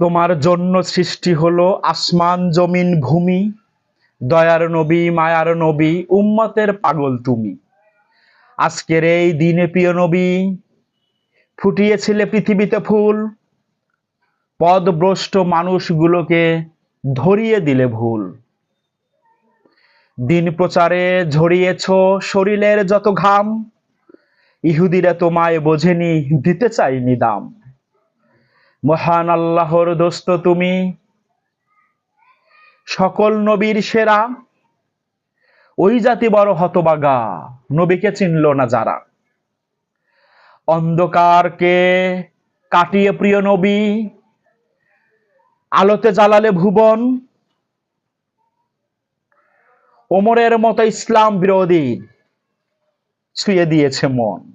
তোমার জন্য সৃষ্টি হলো আসমান জমিন ভূমি, দয়ার নবী, মায়ার নবী, উম্মতের পাগল তুমি। আজকের এই দিনে প্রিয় নবী, ফুটিয়েছিলে পৃথিবীতে ফুল, পদভ্রষ্ট মানুষগুলোকে ধরিয়ে দিলে ভুল। দিন প্রচারে ঝরিয়েছ শরীরের যত ঘাম, ইহুদিরা তোমায় বোঝেনি, দিতে চাইনি দাম। মহান আল্লাহর দোস্ত তুমি। সকল নবীর সেরা, ওই জাতি বড় হতবাগা, নবীকে চিনল না যারা। অন্ধকারকে কাটিয়ে প্রিয় নবী, আলোতে জ্বালালে ভুবন। ওমরের মতো ইসলাম বিরোধী ছুঁয়ে দিয়েছে মন।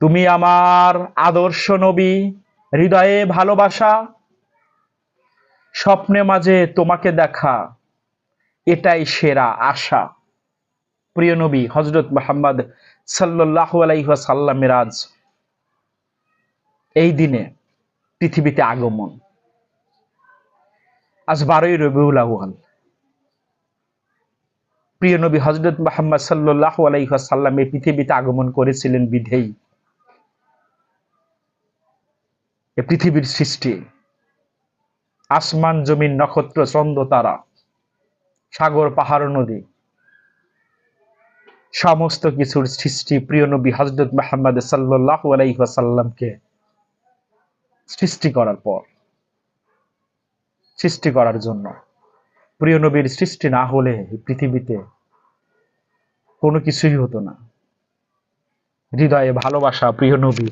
তুমি আমার আদর্শ নবী হৃদয়ে ভালোবাসা, স্বপ্নে মাঝে তোমাকে দেখা, এটাই সেরা আশা। প্রিয় নবী হজরত মোহাম্মদ সাল্লাহ আলাইসাল্লামের আজ এই দিনে পৃথিবীতে আগমন। আজ বারোই রবিউল আউয়াল। প্রিয় নবী হজরত মোহাম্মদ সাল্লাহ আলাইসাল্লাম এই পৃথিবীতে আগমন করেছিলেন বিধেই এ পৃথিবীর সৃষ্টি। আসমান, জমিন, নক্ষত্র, চন্দ্র, তারা, সাগর, পাহাড়, নদী, সমস্ত কিছুর সৃষ্টি প্রিয় নবী হজরত মোহাম্মদ সাল্লাহ আলাইসাল্লামকে সৃষ্টি করার পর, সৃষ্টি করার জন্য। প্রিয় নবীর সৃষ্টি না হলে পৃথিবীতে কোনো কিছুই হতো না। হৃদয়ে ভালোবাসা প্রিয় নবী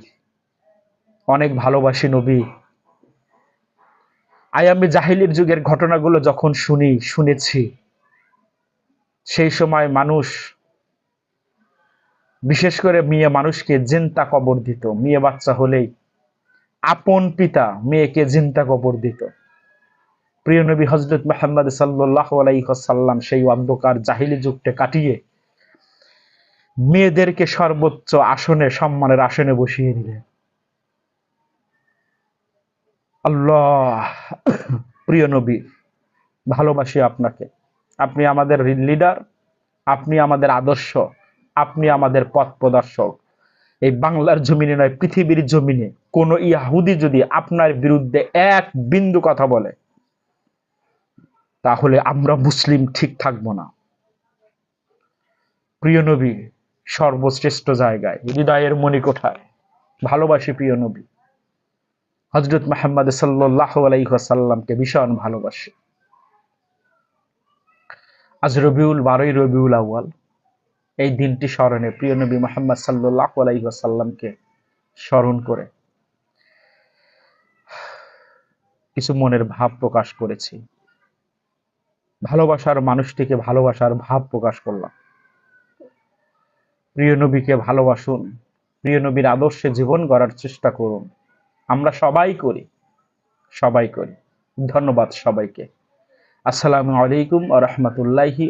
অনেক ভালোবাসি নবী। আয়ামে জাহিলির যুগের ঘটনাগুলো যখন শুনি, শুনেছি, সেই সময় মানুষ, বিশেষ করে মেয়ে মানুষকে জিন্তা কবর দিত। মেয়ে বাচ্চা হলেই আপন পিতা মেয়েকে জিন্তা কবর দিত। প্রিয় নবী হজরত মোহাম্মদ সাল্লাহ সেই অন্ধকার জাহিলি যুগটা কাটিয়ে মেয়েদেরকে সর্বোচ্চ আসনে, সম্মানের আসনে বসিয়ে দিলেন। আল্লাহ, প্রিয় নবী, ভালোবাসি আপনাকে। আপনি আমাদের লিডার আপনি আমাদের আদর্শ, আপনি আমাদের পথ প্রদর্শক। এই বাংলার জমিনে নয়, পৃথিবীর জমিনে কোন ইয়াহুদি যদি আপনার বিরুদ্ধে এক বিন্দু কথা বলে, তাহলে আমরা মুসলিম ঠিক থাকব না। প্রিয় নবী, সর্বশ্রেষ্ঠ জায়গায়, হৃদয়ের মণিকোঠায় ভালোবাসি প্রিয় নবী। হজরত মাহমদ সাল্লাহ আলাইসাল্লামকে ভীষণ ভালোবাসে। আজ রবিউল বারোই রবিউল আউ্য়াল, এই দিনটি স্মরণে প্রিয় নবী মোহাম্মদ সাল্লাহ আলাইসাল্লামকে স্মরণ করে কিছু মনের ভাব প্রকাশ করেছি। ভালোবাসার মানুষটিকে ভালোবাসার ভাব প্রকাশ করলাম। প্রিয় নবীকে ভালোবাসুন, প্রিয় নবীর আদর্শে জীবন গড়ার চেষ্টা করুন। আমরা সবাই করি সবাই করি। ধন্যবাদ সবাইকে। আসসালামু আলাইকুম আ রহমতুল্লাহি